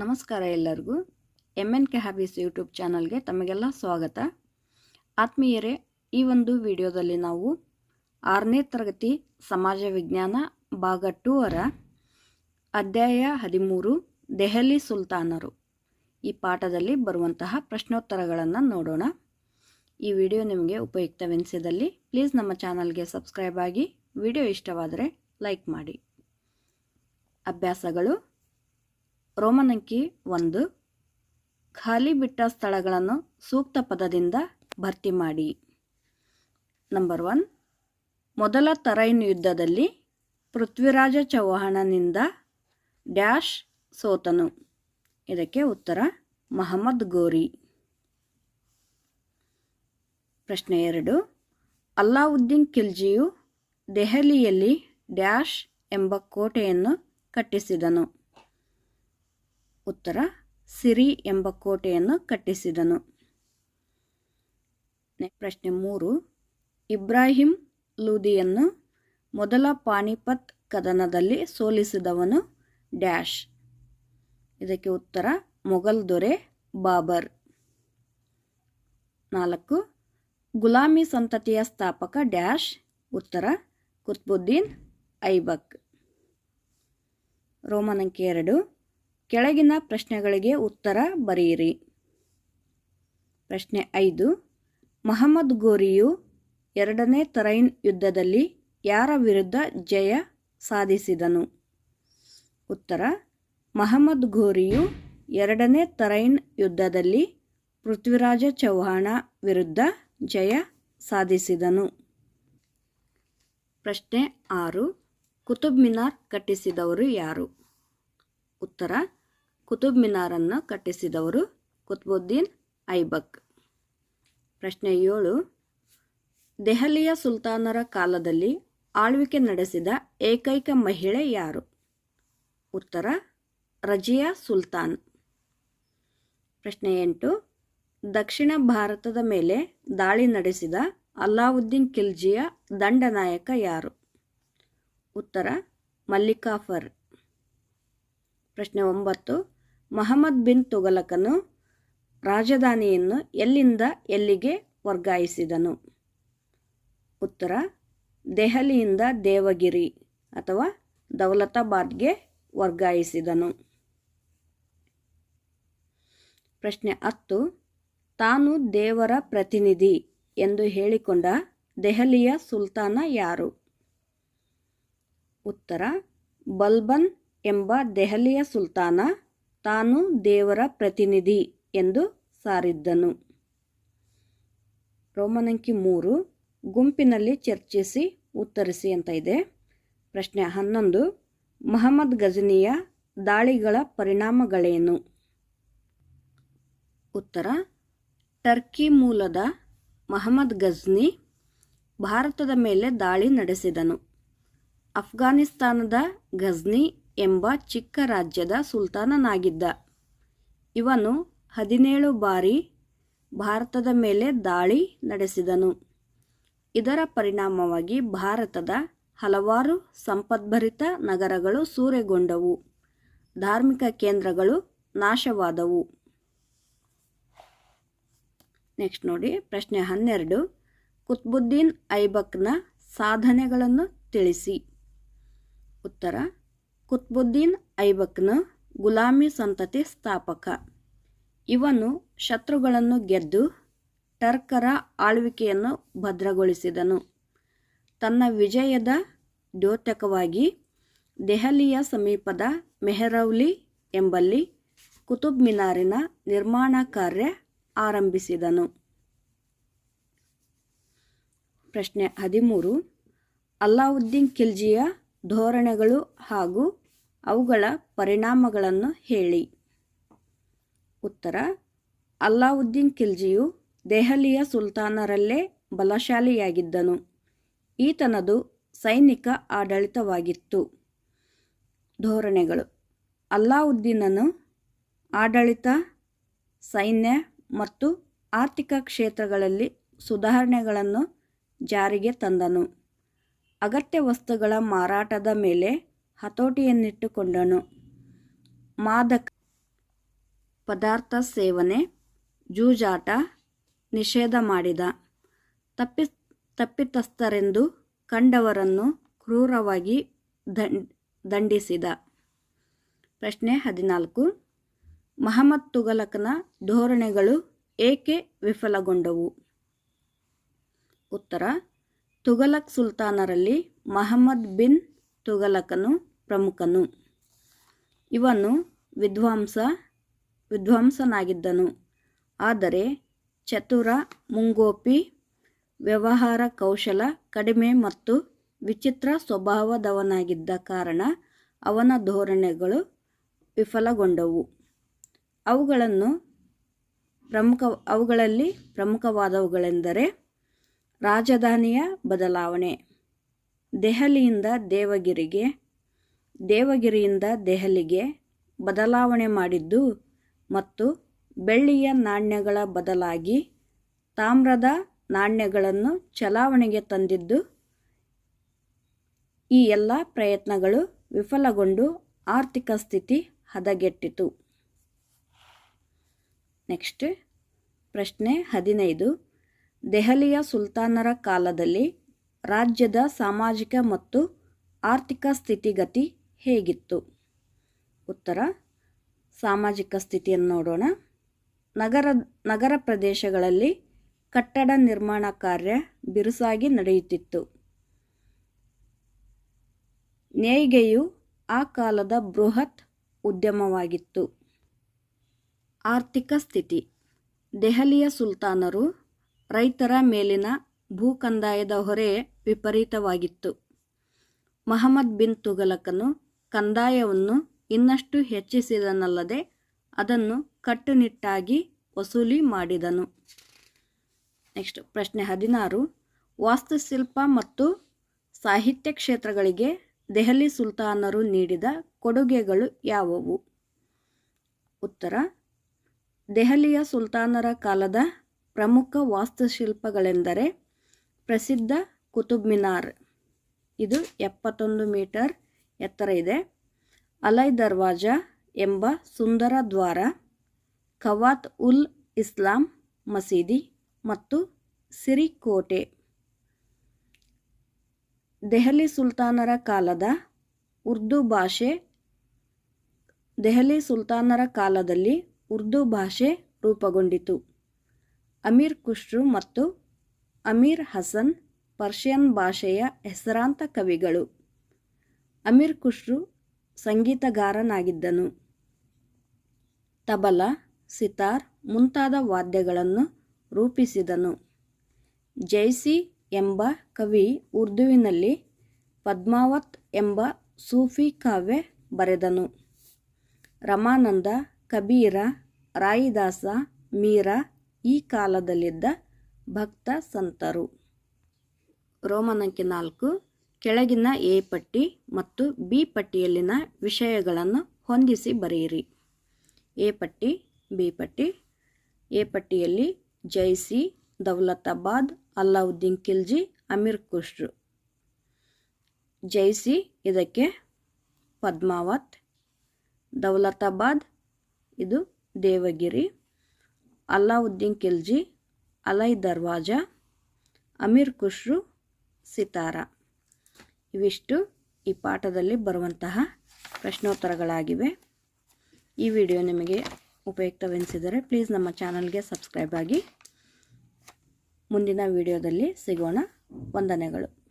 ನಮಸ್ಕಾರ ಎಲ್ಲರಿಗೂ. M N K hobbies YouTube ಚಾನಲ್ಗೆ ತಮಗೆಲ್ಲ ಸ್ವಾಗತ. ಆತ್ಮೀಯರೇ, ಈ ಒಂದು ವಿಡಿಯೋದಲ್ಲಿ ನಾವು ಆರನೇ ತರಗತಿ ಸಮಾಜ ವಿಜ್ಞಾನ ಭಾಗ ಟೂ ಅವರ ಅಧ್ಯಾಯ ಹದಿಮೂರು, ದೆಹಲಿ ಸುಲ್ತಾನರು. ಈ ಪಾಠದಲ್ಲಿ ಬರುವಂತಹ ಪ್ರಶ್ನೋತ್ತರಗಳನ್ನು ನೋಡೋಣ. ಈ ವಿಡಿಯೋ ನಿಮಗೆ ಉಪಯುಕ್ತವೆನಿಸಿದಲ್ಲಿ ಪ್ಲೀಸ್ ನಮ್ಮ ಚಾನಲ್ಗೆ ಸಬ್ಸ್ಕ್ರೈಬ್ ಆಗಿ ವಿಡಿಯೋ ಇಷ್ಟವಾದರೆ ಲೈಕ್ ಮಾಡಿ. ಅಭ್ಯಾಸಗಳು ರೋಮನ್ ಅಂಕಿ ಒಂದು. ಖಾಲಿ ಬಿಟ್ಟ ಸ್ಥಳಗಳನ್ನು ಸೂಕ್ತ ಪದದಿಂದ ಭರ್ತಿ ಮಾಡಿ. Number one. ಮೊದಲ ತರೈನ್ ಯುದ್ಧದಲ್ಲಿ ಪೃಥ್ವಿರಾಜ ಚೌಹಾಣನಿಂದ ಡ್ಯಾಶ್ ಸೋತನು. ಇದಕ್ಕೆ ಉತ್ತರ, ಮಹಮ್ಮದ್ ಗೋರಿ. ಪ್ರಶ್ನೆ ಎರಡು. ಅಲ್ಲಾವುದ್ದೀನ್ ಖಿಲ್ಜಿಯು ದೆಹಲಿಯಲ್ಲಿ ಡ್ಯಾಶ್ ಎಂಬ ಕೋಟೆಯನ್ನು ಕಟ್ಟಿಸಿದನು. ಉತ್ತರ, ಸಿರಿ ಎಂಬ ಕೋಟೆಯನ್ನು ಕಟ್ಟಿಸಿದನು. ಪ್ರಶ್ನೆ ಮೂರು. ಇಬ್ರಾಹಿಂ ಲೂದಿಯನ್ನು ಮೊದಲ ಪಾಣಿಪತ್ ಕದನದಲ್ಲಿ ಸೋಲಿಸಿದವನು ಡ್ಯಾಶ್. ಇದಕ್ಕೆ ಉತ್ತರ, ಮೊಘಲ್ ದೊರೆ ಬಾಬರ್. ನಾಲ್ಕು. ಗುಲಾಮಿ ಸಂತತಿಯ ಸ್ಥಾಪಕ ಡ್ಯಾಶ್. ಉತ್ತರ, ಕುತ್ಬುದ್ದೀನ್ ಐಬಕ್. ರೋಮನಂಕೆ ಎರಡು. ಕೆಳಗಿನ ಪ್ರಶ್ನೆಗಳಿಗೆ ಉತ್ತರ ಬರೆಯಿರಿ. ಪ್ರಶ್ನೆ ಐದು. ಮಹಮ್ಮದ್ ಗೋರಿಯು ಎರಡನೇ ತರೈನ್ ಯುದ್ಧದಲ್ಲಿ ಯಾರ ವಿರುದ್ಧ ಜಯ ಸಾಧಿಸಿದನು? ಉತ್ತರ. ಮಹಮ್ಮದ್ ಗೋರಿಯು ಎರಡನೇ ತರೈನ್ ಯುದ್ಧದಲ್ಲಿ ಪೃಥ್ವಿರಾಜ ಚೌಹಾಣ ವಿರುದ್ಧ ಜಯ ಸಾಧಿಸಿದನು. ಪ್ರಶ್ನೆ ಆರು. ಕುತುಬ್ ಮಿನಾರ್ ಕಟ್ಟಿಸಿದವರು ಯಾರು? ಉತ್ತರ. ಕುತುಬ್ ಮಿನಾರನ್ನು ಕಟ್ಟಿಸಿದವರು ಕುತ್ಬುದ್ದೀನ್ ಐಬಕ್. ಪ್ರಶ್ನೆ ಏಳು, ದೆಹಲಿಯ ಸುಲ್ತಾನರ ಕಾಲದಲ್ಲಿ ಆಳ್ವಿಕೆ ನಡೆಸಿದ ಏಕೈಕ ಮಹಿಳೆ ಯಾರು? ಉತ್ತರ, ರಜಿಯಾ ಸುಲ್ತಾನ್. ಪ್ರಶ್ನೆ ಎಂಟು, ದಕ್ಷಿಣ ಭಾರತದ ಮೇಲೆ ದಾಳಿ ನಡೆಸಿದ ಅಲ್ಲಾವುದ್ದೀನ್ ಖಿಲ್ಜಿಯ ದಂಡನಾಯಕ ಯಾರು? ಉತ್ತರ, ಮಲ್ಲಿಕಾಫರ್. ಪ್ರಶ್ನೆ ಒಂಬತ್ತು ಮಹಮ್ಮದ್ ಬಿನ್ ತುಗಲಕನು ರಾಜಧಾನಿಯನ್ನು ಎಲ್ಲಿಂದ ಎಲ್ಲಿಗೆ ವರ್ಗಾಯಿಸಿದನು? ಉತ್ತರ, ದೆಹಲಿಯಿಂದ ದೇವಗಿರಿ ಅಥವಾ ದೌಲತಾಬಾದ್ಗೆ ವರ್ಗಾಯಿಸಿದನು. ಪ್ರಶ್ನೆ ಹತ್ತು, ತಾನು ದೇವರ ಪ್ರತಿನಿಧಿ ಎಂದು ಹೇಳಿಕೊಂಡ ದೆಹಲಿಯ ಸುಲ್ತಾನ ಯಾರು? ಉತ್ತರ, ಬಲ್ಬನ್ ಎಂಬ ದೆಹಲಿಯ ಸುಲ್ತಾನ ತಾನು ದೇವರ ಪ್ರತಿನಿಧಿ ಎಂದು ಸಾರಿದ್ದನು. ರೋಮನಂಕಿ ಮೂರು, ಗುಂಪಿನಲ್ಲಿ ಚರ್ಚಿಸಿ ಉತ್ತರಿಸಿ ಅಂತ ಇದೆ. ಪ್ರಶ್ನೆ ಹನ್ನೊಂದು, ಮಹಮ್ಮದ್ ಗಜನಿಯ ದಾಳಿಗಳ ಪರಿಣಾಮಗಳೇನು? ಉತ್ತರ, ಟರ್ಕಿ ಮೂಲದ ಮಹಮ್ಮದ್ ಗಜ್ನಿ ಭಾರತದ ಮೇಲೆ ದಾಳಿ ನಡೆಸಿದನು. ಅಫ್ಘಾನಿಸ್ತಾನದ ಗಜ್ನಿ ಎಂಬ ಚಿಕ್ಕ ರಾಜ್ಯದ ಸುಲ್ತಾನನಾಗಿದ್ದ. ಇವನು ಹದಿನೇಳು ಬಾರಿ ಭಾರತದ ಮೇಲೆ ದಾಳಿ ನಡೆಸಿದನು. ಇದರ ಪರಿಣಾಮವಾಗಿ ಭಾರತದ ಹಲವಾರು ಸಂಪದ್ಭರಿತ ನಗರಗಳು ಸೂರೆಗೊಂಡವು. ಧಾರ್ಮಿಕ ಕೇಂದ್ರಗಳು ನಾಶವಾದವು. ನೆಕ್ಸ್ಟ್ ನೋಡಿ, ಪ್ರಶ್ನೆ ಹನ್ನೆರಡು. ಕುತ್ಬುದ್ದೀನ್ ಐಬಕ್ನ ಸಾಧನೆಗಳನ್ನು ತಿಳಿಸಿ. ಉತ್ತರ ಕುತ್ಬುದ್ದೀನ್ ಐಬಕ್ನ ಗುಲಾಮಿ ಸಂತತಿ ಸ್ಥಾಪಕ. ಇವನು ಶತ್ರುಗಳನ್ನು ಗೆದ್ದು ಟರ್ಕರ ಆಳ್ವಿಕೆಯನ್ನು ಭದ್ರಗೊಳಿಸಿದನು. ತನ್ನ ವಿಜಯದ ದ್ಯೋತಕವಾಗಿ ದೆಹಲಿಯ ಸಮೀಪದ ಮೆಹರೌಲಿ ಎಂಬಲ್ಲಿ ಕುತುಬ್ ಮಿನಾರಿನ ನಿರ್ಮಾಣ ಕಾರ್ಯ ಆರಂಭಿಸಿದನು. ಪ್ರಶ್ನೆ ಹದಿಮೂರು. ಅಲ್ಲಾವುದ್ದೀನ್ ಖಿಲ್ಜಿಯ ಧೋರಣೆಗಳು ಹಾಗೂ ಅವುಗಳ ಪರಿಣಾಮಗಳನ್ನು ಹೇಳಿ. ಉತ್ತರ, ಅಲ್ಲಾವುದ್ದೀನ್ ಖಿಲ್ಜಿಯು ದೆಹಲಿಯ ಸುಲ್ತಾನರಲ್ಲೇ ಬಲಶಾಲಿಯಾಗಿದ್ದನು. ಈತನದು ಸೈನಿಕ ಆಡಳಿತವಾಗಿತ್ತು. ಧೋರಣೆಗಳು, ಅಲ್ಲಾವುದ್ದೀನನು ಆಡಳಿತ, ಸೈನ್ಯ ಮತ್ತು ಆರ್ಥಿಕ ಕ್ಷೇತ್ರಗಳಲ್ಲಿ ಸುಧಾರಣೆಗಳನ್ನು ಜಾರಿಗೆ ತಂದನು. ಅಗತ್ಯ ವಸ್ತುಗಳ ಮಾರಾಟದ ಮೇಲೆ ಹತೋಟಿಯನ್ನಿಟ್ಟುಕೊಂಡನು. ಮಾದಕ ಪದಾರ್ಥ ಸೇವನೆ, ಜೂಜಾಟ, ನಿಷೇಧ ಮಾಡಿದ. ತಪ್ಪಿ, ತಪ್ಪಿತಸ್ಥರೆಂದು ಕಂಡವರನ್ನು ಕ್ರೂರವಾಗಿ ದಂಡ್, ದಂಡಿಸಿದ. ಪ್ರಶ್ನೆ ಹದಿನಾಲ್ಕು. ಮಹಮ್ಮದ್ ತುಗಲಕನ ಧೋರಣೆಗಳು ಏಕೆ ವಿಫಲಗೊಂಡವು? ಉತ್ತರ. ತುಗಲಕ್ ಸುಲ್ತಾನರಲ್ಲಿ ಮಹಮ್ಮದ್ ಬಿನ್ ತುಗಲಕನು ಪ್ರಮುಖನು. ಇವನು ವಿದ್ವಾಂಸ, ವಿದ್ವಾಂಸನಾಗಿದ್ದನು. ಆದರೆ ಚತುರ, ಮುಂಗೋಪಿ, ವ್ಯವಹಾರ ಕೌಶಲ ಕಡಿಮೆ ಮತ್ತು ವಿಚಿತ್ರ ಸ್ವಭಾವದವನಾಗಿದ್ದ ಕಾರಣ ಅವನ ಧೋರಣೆಗಳು ವಿಫಲಗೊಂಡವು. ಅವುಗಳನ್ನು ಪ್ರಮುಖ, ಅವುಗಳಲ್ಲಿ ಪ್ರಮುಖವಾದವುಗಳೆಂದರೆ ರಾಜಧಾನಿಯ ಬದಲಾವಣೆ. ದೆಹಲಿಯಿಂದ ದೇವಗಿರಿಗೆ, ದೇವಗಿರಿಯಿಂದ ದೆಹಲಿಗೆ ಬದಲಾವಣೆ ಮಾಡಿದ್ದು ಮತ್ತು ಬೆಳ್ಳಿಯ ನಾಣ್ಯಗಳ ಬದಲಾಗಿ ತಾಮ್ರದ ನಾಣ್ಯಗಳನ್ನು ಚಲಾವಣೆಗೆ ತಂದಿದ್ದು, ಈ ಎಲ್ಲ ಪ್ರಯತ್ನಗಳು ವಿಫಲಗೊಂಡು ಆರ್ಥಿಕ ಸ್ಥಿತಿ ಹದಗೆಟ್ಟಿತು. ನೆಕ್ಸ್ಟ್ ಪ್ರಶ್ನೆ ಹದಿನೈದು. ದೆಹಲಿಯ ಸುಲ್ತಾನರ ಕಾಲದಲ್ಲಿ ರಾಜ್ಯದ ಸಾಮಾಜಿಕ ಮತ್ತು ಆರ್ಥಿಕ ಸ್ಥಿತಿಗತಿ ಹೇಗಿತ್ತು? ಉತ್ತರ, ಸಾಮಾಜಿಕ ಸ್ಥಿತಿಯನ್ನು ನೋಡೋಣ. ನಗರ ನಗರ ಪ್ರದೇಶಗಳಲ್ಲಿ ಕಟ್ಟಡ ನಿರ್ಮಾಣ ಕಾರ್ಯ ಬಿರುಸಾಗಿ ನಡೆಯುತ್ತಿತ್ತು. ನೇಯ್ಗೆಯು ಆ ಕಾಲದ ಬೃಹತ್ ಉದ್ಯಮವಾಗಿತ್ತು. ಆರ್ಥಿಕ ಸ್ಥಿತಿ, ದೆಹಲಿಯ ಸುಲ್ತಾನರು ರೈತರ ಮೇಲಿನ ಭೂಕಂದಾಯದ ಹೊರೆ ವಿಪರೀತವಾಗಿತ್ತು. ಮಹಮ್ಮದ್ ಬಿನ್ ತುಗಲಕನು ಕಂದಾಯವನ್ನು ಇನ್ನಷ್ಟು ಹೆಚ್ಚಿಸಿದನಲ್ಲದೆ ಅದನ್ನು ಕಟ್ಟುನಿಟ್ಟಾಗಿ ವಸೂಲಿ ಮಾಡಿದನು. ನೆಕ್ಸ್ಟ್ ಪ್ರಶ್ನೆ ಹದಿನಾರು. ವಾಸ್ತುಶಿಲ್ಪ ಮತ್ತು ಸಾಹಿತ್ಯ ಕ್ಷೇತ್ರಗಳಿಗೆ ದೆಹಲಿ ಸುಲ್ತಾನರು ನೀಡಿದ ಕೊಡುಗೆಗಳು ಯಾವುವು? ಉತ್ತರ. ದೆಹಲಿಯ ಸುಲ್ತಾನರ ಕಾಲದ ಪ್ರಮುಖ ವಾಸ್ತುಶಿಲ್ಪಗಳೆಂದರೆ ಪ್ರಸಿದ್ಧ ಕುತುಬ್ ಮಿನಾರ್. ಇದು ಎಪ್ಪತ್ತೊಂದು ಮೀಟರ್ ಎತ್ತರ ಇದೆ. ಅಲೈ ದರ್ವಾಜಾ ಎಂಬ ಸುಂದರ ದ್ವಾರ ಖವಾತ್ ಉಲ್ ಇಸ್ಲಾಂ ಮಸೀದಿ ಮತ್ತು ಸಿರಿಕೋಟೆ ದೆಹಲಿ ಸುಲ್ತಾನರ ಕಾಲದ ಉರ್ದು ಭಾಷೆ, ದೆಹಲಿ ಸುಲ್ತಾನರ ಕಾಲದಲ್ಲಿ ಉರ್ದು ಭಾಷೆ ರೂಪುಗೊಂಡಿತು. ಅಮೀರ್ ಖುಷ್ರು ಮತ್ತು ಅಮೀರ್ ಹಸನ್, ಪರ್ಷಿಯನ್ ಭಾಷೆಯ ಹೆಸರಾಂತ ಕವಿಗಳು. ಅಮೀರ್ ಖುಷ್ರು ಸಂಗೀತಗಾರನಾಗಿದ್ದನು. ತಬಲ, ಸಿತಾರ್ ಮುಂತಾದ ವಾದ್ಯಗಳನ್ನು ರೂಪಿಸಿದನು. ಜೈಸಿ ಎಂಬ ಕವಿ ಉರ್ದುವಿನಲ್ಲಿ ಪದ್ಮಾವತ್ ಎಂಬ ಸೂಫಿ ಕಾವ್ಯ ಬರೆದನು. ರಮಾನಂದ, ಕಬೀರ, ರಾಯಿದಾಸ, ಮೀರಾ ಈ ಕಾಲದಲ್ಲಿದ್ದ ಭಕ್ತ ಸಂತರು. ರೋಮನಂಕೆ ನಾಲ್ಕು, ಕೆಳಗಿನ ಎ ಪಟ್ಟಿ ಮತ್ತು ಬಿ ಪಟ್ಟಿಯಲ್ಲಿನ ವಿಷಯಗಳನ್ನು ಹೊಂದಿಸಿ ಬರೆಯಿರಿ. ಎ ಪಟ್ಟಿ, ಬಿ ಪಟ್ಟಿ. ಎ ಪಟ್ಟಿಯಲ್ಲಿ ಜೈಸಿ, ದೌಲತಾಬಾದ್, ಅಲ್ಲಾವುದ್ದೀನ್ ಖಿಲ್ಜಿ, ಅಮೀರ್ ಖುಷ್ರು. ಜೈಸಿ, ಇದಕ್ಕೆ ಪದ್ಮಾವತ್. ದೌಲತಾಬಾದ್, ಇದು ದೇವಗಿರಿ. ಅಲ್ಲಾವುದ್ದೀನ್ ಖಿಲ್ಜಿ ಅಲೈ ದರ್ವಾಜಾ, ಅಮೀರ್ ಖುಷ್ರು, ಸಿತಾರ. ಇವಿಷ್ಟು ಈ ಪಾಠದಲ್ಲಿ ಬರುವಂತಹ ಪ್ರಶ್ನೋತ್ತರಗಳಾಗಿವೆ. ಈ ವಿಡಿಯೋ ನಿಮಗೆ ಉಪಯುಕ್ತವೆನಿಸಿದರೆ ಪ್ಲೀಸ್ ನಮ್ಮ ಚಾನಲ್ಗೆ ಸಬ್ಸ್ಕ್ರೈಬ್ ಆಗಿ. ಮುಂದಿನ ವಿಡಿಯೋದಲ್ಲಿ ಸಿಗೋಣ. ವಂದನೆಗಳು.